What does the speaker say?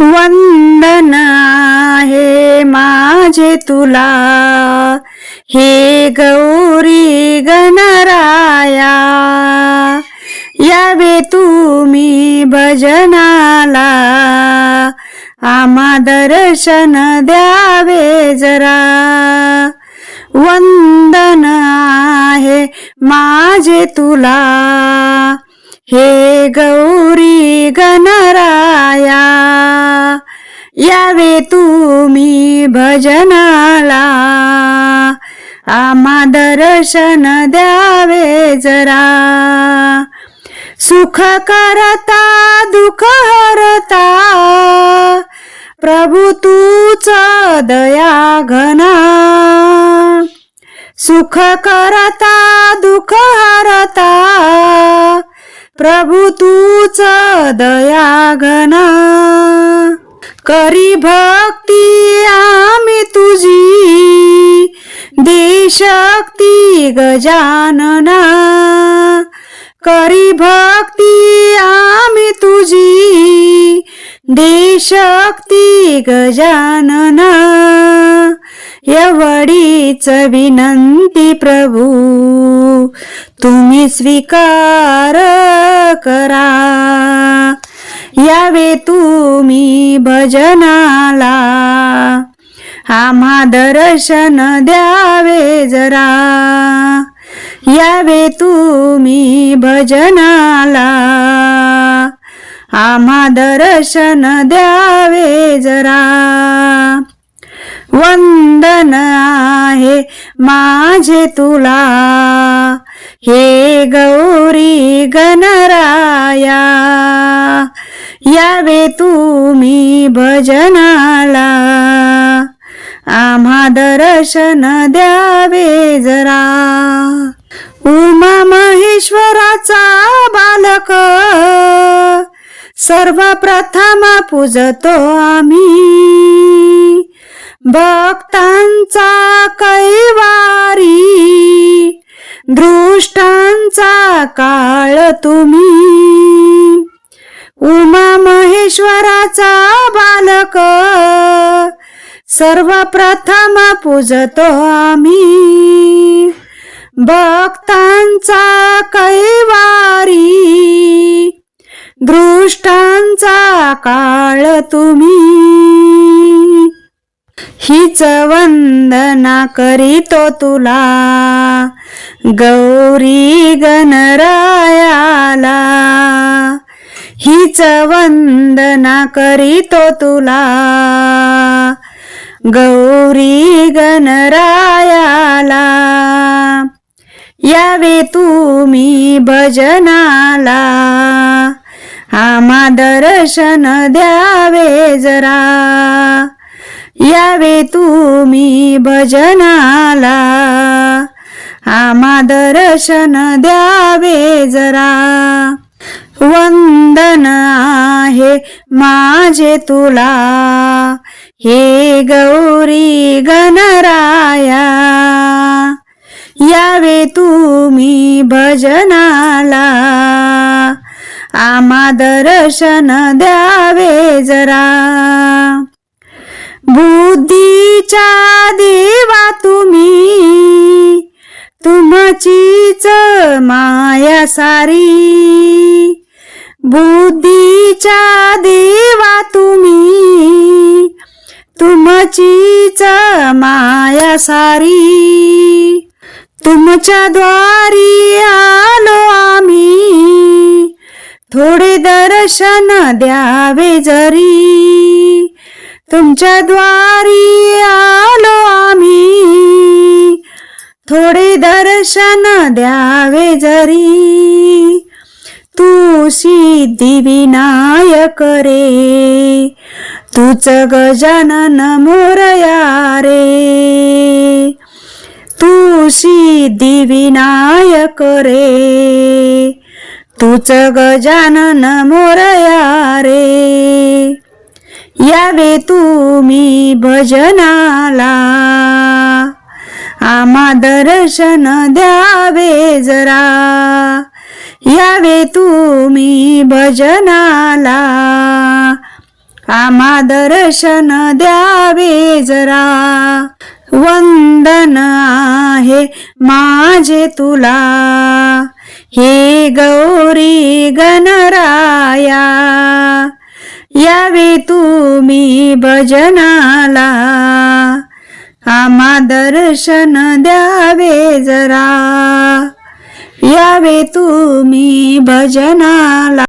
वंदना हे माझे तुला. हे गौरी गणराया यावे तुम्ही भजनाला. आम्हा दर्शन द्यावे जरा. वंदन आहे माझे तुला. हे गौरी गणराया यावे तुम्ही भजनाला. आम्हा दर्शन द्यावे जरा. सुख करता दुख हरता. प्रभू तूच दया घना. सुख करता दुख हरता. प्रभू तूच दया घना. करी भक्ती आम्ही तुझी. देशक्ती गजानना करी भक्ती आम्ही तुझी. देशक्ती गजानना एवढीच विनंती प्रभू तुम्ही स्वीकार करा. यावे तुम्ही भजनाला. आम्हा दर्शन द्यावे जरा. यावे तुम्ही भजनाला. आम्हा दर्शन द्यावे जरा. वंदन आहे माझे तुला. हे गौरी गणराया. यावे तुम्ही भजनाला. आम्हा दर्शन द्यावे जरा. उमा महेश्वराचा बालक. सर्वप्रथम पूजतो आम्ही. भक्तांचा कैवारी. दृष्टांचा काळ तुम्ही. उमा महेश्वराचा बालक. सर्वप्रथम पूजतो आम्ही. भक्तांचा कैवारी. दृष्टांचा काळ तुम्ही. हीच वंदना करीतो तुला. गौरी गण हीच वंदना करीतो तुला. गौरी गणरायाला यावे तुम्ही भजनाला. आमा दर्शन द्यावे जरा. यावे तुम्ही भजनाला आमा दर्शन द्यावे जरा. वंदन आहे माझे तुला. हे गौरी गणराया यावे तुम्ही भजनाला. आमा दर्शन द्यावे जरा. बुद्धीच्या देवा तुम्ही तुमचीच माया सारी. बुद्धीच्या देवा तुम्ही. तुमचीच माया सारी. तुमच्या द्वारी आलो आम्ही. थोडे दर्शन द्यावे जरी. तुमच्या द्वारी आलो आम्ही. थोडे दर्शन द्यावे जरी. सिद्धी विनायक रे. तूच गजानन मोरया रे. तू सिद्धी विनायक रे. तूच गजानन मोरया रे. यावे तुम्ही भजनाला. आमा दर्शन द्यावे जरा. यावे तुम्ही भजनाला. आम्हा दर्शन द्यावे जरा. वंदन आहे माझे तुला. हे गौरी गणराया. यावे तुम्ही भजनाला. आम्हा दर्शन द्यावे जरा. यावे तुम्ही भजनाला